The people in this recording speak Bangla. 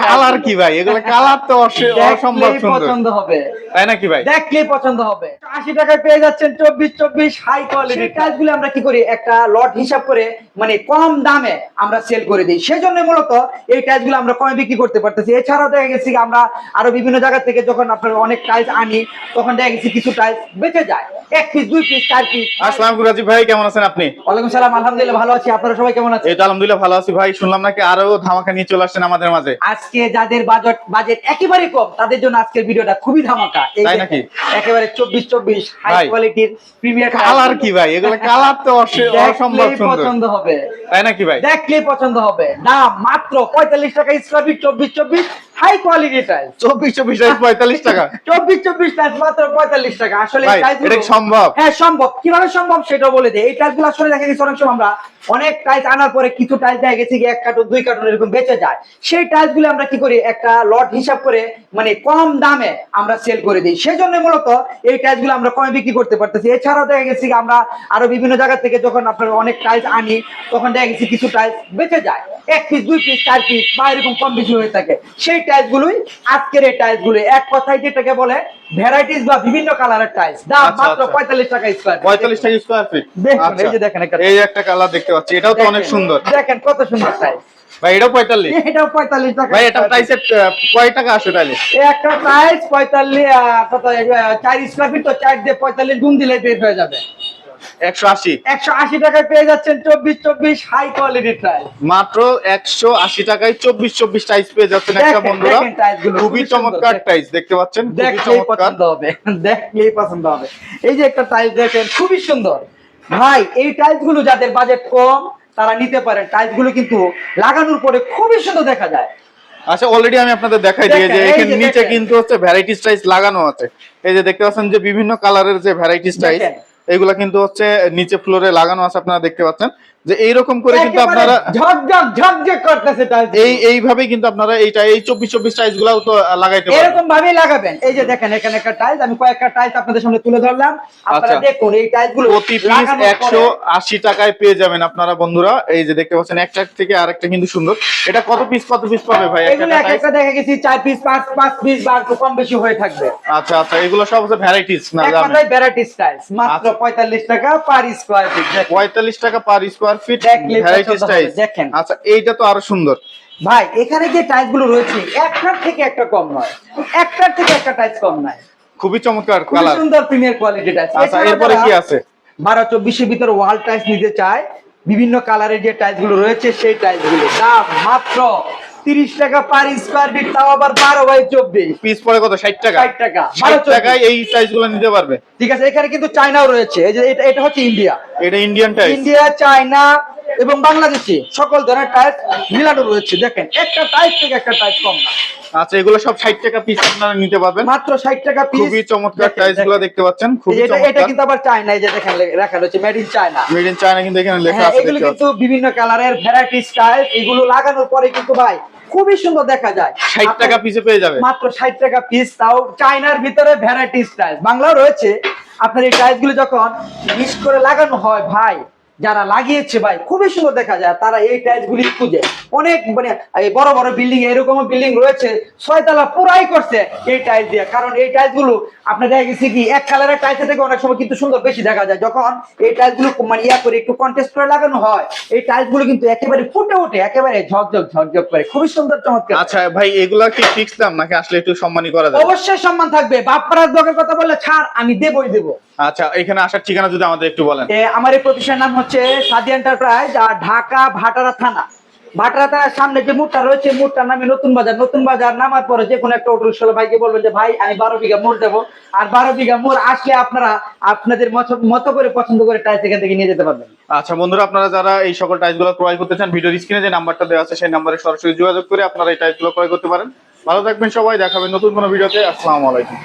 কালার কি ভাই? এগুলো কালার তো অসম্ভব পছন্দ হবে। তাই নাকি ভাই? দেখলেই পছন্দ হবে। আশি টাকায় পেয়ে যাচ্ছেন চব্বিশ চব্বিশ হাই কোয়ালিটি কাজগুলো আমরা কি করি? একটা লট হিসাব করে মানে কম দামে আমরা সেল করে দিই। মূলত এই টাইলসগুলো আমরা কমে বিক্রি করতে পারতেছি। এছাড়াও দেখা গেছে আমরা আরও বিভিন্ন জায়গা থেকে যখন আপনার অনেক টাইলস আনি তখন দেখা গেছে কিছু টাইলস বেঁচে যায়। এক পিস দুই পিস চার পিস আসসালাম রাজীব ভাই কেমন আছেন আপনি? ওয়ালাইকুম সালাম আলহামদুলিল্লাহ ভালো আছি। আপনারা সবাই কেমন আছেন? এই তো আলহামদুলিল্লাহ ভালো আছি ভাই। শুনলাম নাকি আরও ধামাকা নিয়ে চলে আসছেন আমাদের মাঝে। আজকে যাদের বাজেট বাজেট একেবারে কম তাদের জন্য আজকের ভিডিওটা খুবই ধামাকা। এই তাই নাকি? একেবারে চব্বিশ চব্বিশ হাই কোয়ালিটির প্রিমিয়ার কালার কি ভাই? এগুলো কালার তো অসম্ভব সুন্দর। পছন্দ হবে। তাই নাকি ভাই? দেখলেই পছন্দ হবে। দাম মাত্র পঁয়তাল্লিশ টাকা স্কোয়ার ফিট চব্বিশ চব্বিশ হাই কোয়ালিটি টাইলস চব্বিশ চব্বিশ পঁয়তাল্লিশ টাকা? চব্বিশ চব্বিশ টাইলস মাত্র পঁয়তাল্লিশ টাকা। আসলে এটা সম্ভব? হ্যাঁ সম্ভব। কীভাবে সম্ভব সেটা বলে দেয় এই টাইলসগুলো আসলে দেখা গেছে অনেক সময় আমরা অনেক টাইলস আনার পরে কিছু টাইলস দেখা গেছে এক কার্টুন দুই কার্টুন এরকম বেঁচে যায়। সেই টাইলসগুলো আমরা কি করি? একটা লট হিসাব করে মানে কম দামে আমরা সেল করে দিই। সেই জন্য মূলত এই টাইলসগুলো আমরা কমে বিক্রি করতে পারতেছি। এছাড়াও দেখা গেছে আমরা আরও বিভিন্ন জায়গা থেকে যখন আপনার অনেক টাইলস আনি, তখন দেখা গেছে কিছু টাইলস বেঁচে যায়। এক পিস দুই পিস চার পিস বা এরকম কম বেশি হয়ে থাকে। সেই টাইলস গুলোই আজকের এই টাইলসগুলো। এক কথায় যেটাকে বলে ভ্যারাইটিস বা বিভিন্ন কালারের টাইলস দাম আচ্ছা, মাত্র আচ্ছা। পঁয়তাল্লিশ টাকা স্কয়ার 45 টাকা স্কয়ার ফিট দেখুন, এই যে দেখেন একটা- এই একটা কালার দেখতে পাচ্ছি। এটাও তো অনেক সুন্দর। দেখেন কত সুন্দর টাইলস ভাই এটাও পঁয়তাল্লিশ। এটাও পঁয়তাল্লিশ টাকা ভাই এটা প্রাইসে কয় টাকা আসে তাহলে একটা কত, আহ, চার স্কোয়ার ফিট তো চার দিয়ে পঁয়তাল্লিশ গুণ দিলে বের হয়ে যাবে। একশো আশি। একশো আশি টাকায় পেয়ে যাচ্ছেন চব্বিশ চব্বিশ হাই টাইলস মাত্র একশো আশি টাকায় চব্বিশ চব্বিশ পেয়ে যাচ্ছেন একটা বন্ধুরা। টাইলস খুবই চমৎকার দেখেন। টাইস দেখতে পাচ্ছেন? দেখলেই পছন্দ হবে দেখলেই পছন্দ হবে। এই যে একটা টাইলস দেখেন খুবই সুন্দর। ভাই এই টাইলসগুলো যাদের বাজেট কম তারা নিতে পারেন। টাইলসগুলো কিন্তু লাগানোর পরে খুবই সুন্দর দেখা যায়। আচ্ছা অলরেডি আমি আপনাদের দেখাই দিয়ে যে এখানে নিচে কিন্তু হচ্ছে ভ্যারাইটিস টাইস লাগানো আছে। এই যে দেখতে পাচ্ছেন যে বিভিন্ন কালারের যে ভ্যারাইটিস দেখেন। এগুলা কিন্তু হচ্ছে নিচে ফ্লোরে লাগানো আছে আপনারা দেখতে পাচ্ছেন। যে এইরকম করে কিন্তু আপনারা ঝকঝক ঝকঝক করতেছে টাইলস এই এইভাবেই কিন্তু আপনারা এইটা এই চব্বিশ চব্বিশ টাইস গুলাও তো লাগাইতে পারেন এরকম ভাবেই লাগাবেন। এই যে দেখেন এখানে একটা টাইলস আমি কয়েকটা টাইলস আপনাদের সামনে তুলে ধরলাম। আপনারা আচ্ছা। দেখুন এই টাইলসগুলো প্রতি পিস লাগানোর একশো পরে- আশি টাকায় পেয়ে যাবেন আপনারা বন্ধুরা। এই যে দেখতে পাচ্ছেন একটা থেকে আরেকটা কিন্তু সুন্দর। এটা কত পিস কত পিস পাবে ভাই? এগুলো এক একটা দেখা গেছি চার পিস পাঁচ পাঁচ পিস বা একটু কম বেশি হয়ে থাকবে। আচ্ছা আচ্ছা এগুলো সব হচ্ছে ভ্যারাইটিস না এক কথায় ভ্যারাইটিস টাইলস মাত্র আচ্ছা। পঁয়তাল্লিশ টাকা পার স্কোয়ার ফিট পঁয়তাল্লিশ টাকা পার স্কোয়ার ফিট দেখেন। আচ্ছা এইটা তো আরও সুন্দর। ভাই এখানে যে টাইলসগুলো রয়েছে একটার থেকে একটা কম নয়। একটার থেকে একটা টাইলস কম নয় খুবই চমৎকার কালার সুন্দর প্রিমিয়ার কোয়ালিটি আচ্ছা এরপরে কি আছে? ভিতরে ওয়াল টাইলস নিতে চায় বিভিন্ন কালারের যে টাইলসগুলো রয়েছে সেই টাইলসগুলো। দাম মাত্র তিরিশ টাকা পার স্কোয়ার ফিট তাও আবার বারো বাই চব্বিশ। পিস পরে কত? ষাট টাকা। 60 টাকা। ষাট 12 টাকায় এই টাইসগুলো নিতে পারবে। ঠিক আছে এখানে কিন্তু চায়নাও রয়েছে। এই যে এটা এটা হচ্ছে ইন্ডিয়া এটা ইন্ডিয়ান টাইপ ইন্ডিয়া চায়না এবং বাংলাদেশে সকল ধরনের টাইলস মিলানো রয়েছে। দেখেন একটা টাইপ থেকে একটা টাইপ কম না। আচ্ছা এগুলো সব ষাট টাকা পিস আপনারা নিতে পারবেন। মাত্র ষাট টাকা পিস খুবই চমৎকার টাইসগুলো দেখতে পাচ্ছেন খুবই এটা এটা কিন্তু আবার চায়না এই যে দেখেন লেখা রয়েছে made in China made in China কিন্তু এখানে লেখা হ্যাঁ আছে এগুলো কিন্তু বিভিন্ন কালারের ভ্যারাইটি স্টাইল এগুলো লাগানোর পরে কিন্তু ভাই খুবই সুন্দর দেখা যায়। ষাট আপনার টাকা পিসে পেয়ে যাবে মাত্র ষাট টাকা পিস তাও চায়নার ভিতরে ভ্যারাইটি স্টাইল বাংলাও রয়েছে। আপনার এই টাইলসগুলো যখন মিক্স করে লাগানো হয় ভাই যারা লাগিয়েছে ভাই খুবই সুন্দর দেখা যায় তারা এই টাইলস গুলি খুঁজে। অনেক মানে এই বড় বড় বিল্ডিং এরকম বিল্ডিং রয়েছে ছয়তলা পুরাই করছে এই টাইলস দিয়ে। কারণ এই টাইলসগুলো আপনার দেখা গেছে কি এক কালারের টাইলস থেকে অনেক সময় কিন্তু সুন্দর বেশি দেখা যায়। যখন এই টাইলসগুলো মানে ইয়া করে একটু কন্টেস্ট করে লাগানো হয় এই টাইলসগুলো কিন্তু একেবারে ফুটে ওঠে একেবারে ঝকঝক ঝকঝক করে। খুবই সুন্দর চমৎকার। আচ্ছা ভাই এগুলা কি ফিক্স দাম নাকি আসলে একটু সম্মানী করা যাবে অবশ্যই সম্মান থাকবে। বাপ্পারাজ ব্লগের কথা বললে ছাড় আমি দেবই দেব। আচ্ছা এখানে আসার ঠিকানা যদি আমাদের একটু বলেন। আমার এই প্রতিষ্ঠানের নাম হচ্ছে সাদি এন্টারপ্রাইজ আর ঢাকা ভাটারা থানা। ভাটারা থানার সামনে যে মুটটা রয়েছে মুটটার নামে নতুন বাজার। নতুন বাজার নামার পরে যে কোনো একটা অটো ভাইকে বলবেন যে, ভাই, আমি বারো বিঘা মোড় দেবো। আর বারো বিঘা মোড় আসলে আপনারা আপনাদের মতো- করে পছন্দ করে টাইস এখান থেকে নিয়ে যেতে পারবেন। আচ্ছা বন্ধুরা, আপনারা যারা এই সকল টাইসগুলো ক্রয় করতে চান, ভিডিওর স্ক্রিনে যে নাম্বারটা দেওয়া আছে, সেই নাম্বারে সরাসরি যোগাযোগ করে আপনারা এই টাইসগুলো ক্রয় করতে পারেন। ভালো থাকবেন সবাই দেখাবেন নতুন কোনো ভিডিওতে। আসসালামু আলাইকুম।